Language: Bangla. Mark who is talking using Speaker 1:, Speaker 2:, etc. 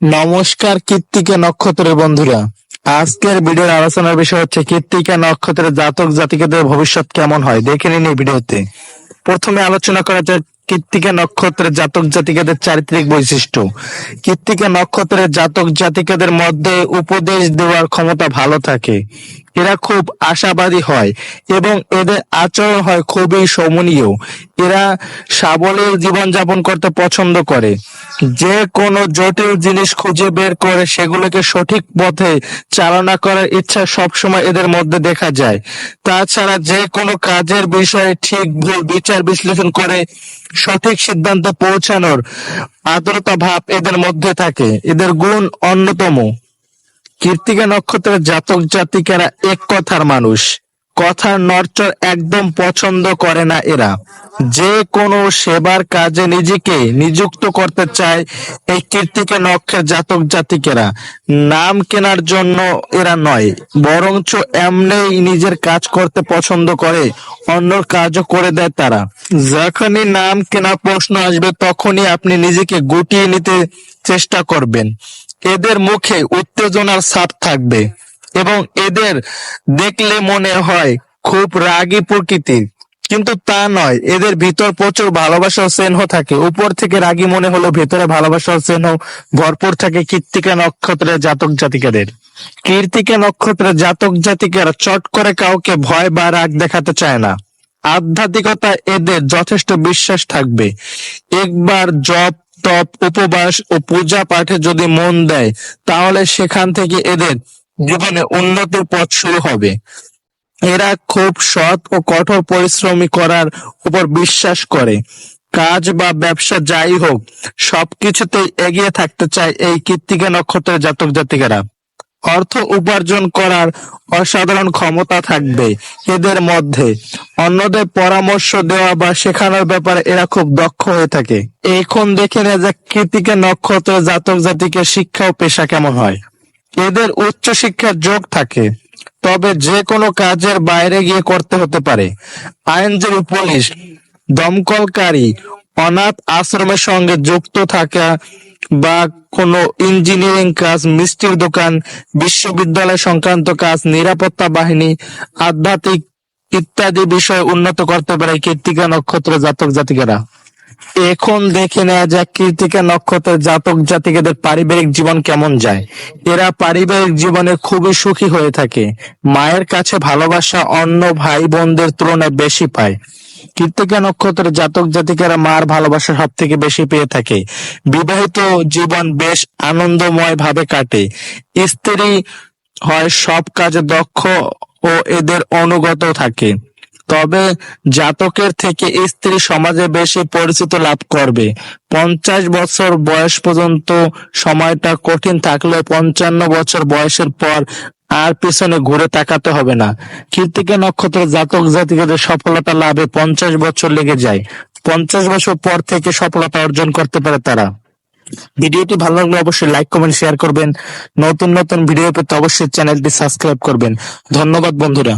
Speaker 1: নমস্কার কৃত্তিকা নক্ষত্রের বন্ধুরা। আজকের ভিডিওর আলোচনার বিষয় হচ্ছে কৃত্তিকা নক্ষত্রের জাতক জাতিকাদের ভবিষ্যৎ কেমন হয়? দেখে নিন এই ভিডিওতে। প্রথমে আলোচনা করা যায় কৃত্তিকা নক্ষত্রের জাতক জাতিকাদের চারিত্রিক বৈশিষ্ট্য। কৃত্তিকা নক্ষত্রের জাতক জাতিকাদের মধ্যে উপদেশ দেওয়ার ক্ষমতা ভালো থাকে। এরা খুব আশাবাদী হয় এবং এদের আচরণ হয় খুবই সমনীয় এরা সাবলীল জীবনযাপন করতে পছন্দ করে। যে কোনো জটিল জিনিস খুঁজে বের করে সেগুলোকে সঠিক পথে চালনা করার ইচ্ছা সবসময় এদের মধ্যে দেখা যায়। তাছাড়া যে কোনো কাজের বিষয়ে ঠিক ভুল বিচার বিশ্লেষণ করে সঠিক সিদ্ধান্তে পৌঁছানোর আদরতা ভাব এদের মধ্যে থাকে। এদের গুণ অন্যতম। কৃত্তিকা নক্ষত্রের জাতক জাতিকারা এক কথার মানুষ। কথার নড়চড় একদম পছন্দ করে না এরা। যে কোনো সেবার কাজে নিজেকে নিযুক্ত করতে চায় এই কীর্তিকা নক্ষের জাতক জাতিকেরা। নাম কেনার জন্য এরা নয়, বরঞ্চ এমনিই নিজের কাজ করতে পছন্দ করে, অন্যর কাজও করে দেয় তারা। যখনই নাম কেনা প্রশ্ন আসবে, তখনই আপনি নিজেকে গুটিয়ে নিতে চেষ্টা করবেন। এদের মুখে উত্তেজনার ছাপ থাকবে এবং এদের দেখলে মনে হয় খুব রাগী প্রকৃতির। কিন্তু তা নয়, এদের ভিতর প্রচুর ভালোবাসা ও স্নেহ থাকে। উপর থেকে রাগী মনে হলো ভেতরে ভালোবাসা স্নেহ ভরপুর থাকে কৃত্তিকা নক্ষত্রের জাতক জাতিকাদের। কীর্তিকা নক্ষত্রের জাতক জাতিকারা চট করে কাউকে ভয় বা রাগ দেখাতে চায় না। আধ্যাত্মিকতা এদের যথেষ্ট বিশ্বাস থাকবে। একবার জপ তপ, উপবাস ও পূজা পাঠে যদি মন দেয়, তাহলে সেখান থেকে এদের জীবনে উন্নতির পথ শুরু হবে। এরা খুব সৎ ও কঠোর পরিশ্রমী করার উপর বিশ্বাস করে। কাজ বা ব্যবসা যাই হোক, সবকিছুতেই এগিয়ে থাকতে চায় এই কৃত্তিকা নক্ষত্রের জাতক জাতিকারা অর্থ উপার্জন করার অসাধারণ ক্ষমতা থাকবে এদের মধ্যে। অন্যদের পরামর্শ দেওয়া বা শেখানোর ব্যাপারে এরা খুব দক্ষ হয়ে থাকে। এখন দেখে নেওয়া যাক কৃতিকা নক্ষত্র, জাতক জাতিকের শিক্ষা ও পেশা কেমন হয়। এদের উচ্চ শিক্ষার যোগ থাকে। তবে যে কোনো কাজের বাইরে গিয়ে করতে হতে পারে। আইনজীবী, পুলিশ, দমকলকারী, অনাথ আশ্রমের সঙ্গে যুক্ত থাকা বা কোনো ইঞ্জিনিয়ারিং কাজ, মিষ্টির দোকান, বিশ্ববিদ্যালয় সংক্রান্ত কাজ, নিরাপত্তা বাহিনী, আধ্যাত্মিক ইত্যাদি বিষয় উন্নত করতে পারে কৃত্তিকা নক্ষত্র জাতক জাতিকারা। এখন দেখে নেওয়া যাক কৃতিকা নক্ষত্রের জাতক জাতিকাদের পারিবারিক জীবন কেমন যায়। এরা পারিবারিক জীবনে খুবই সুখী হয়ে থাকে। মায়ের কাছে ভালোবাসা অন্য ভাই বোনদের তুলনায় বেশি পায়। কৃত্তিকা নক্ষত্রের জাতক জাতিকারা মার ভালোবাসা সব থেকে বেশি পেয়ে থাকে। বিবাহিত জীবন বেশ আনন্দময় ভাবে কাটে। স্ত্রী হয় সব কাজে দক্ষ ও এদের অনুগত থাকে। তবে জাতকের থেকে স্ত্রী সমাজে বেশি পরিচিত লাভ করবে। পঞ্চাশ বছর বয়স পর্যন্ত সময়টা কঠিন থাকলেও পঞ্চান্ন বছর বয়সের পর আর পেছনে ঘুরে তাকাতে হবে না। কৃতিকা নক্ষত্র জাতক জাতিকাদের সফলতা লাভে পঞ্চাশ বছর লেগে যায়। পঞ্চাশ বছর পর থেকে সফলতা অর্জন করতে পারে তারা। ভিডিওটি ভালো লাগলে অবশ্যই লাইক, কমেন্ট, শেয়ার করবেন। নতুন নতুন ভিডিও পেতে অবশ্যই চ্যানেলটি সাবস্ক্রাইব করবেন। ধন্যবাদ, বন্ধুরা।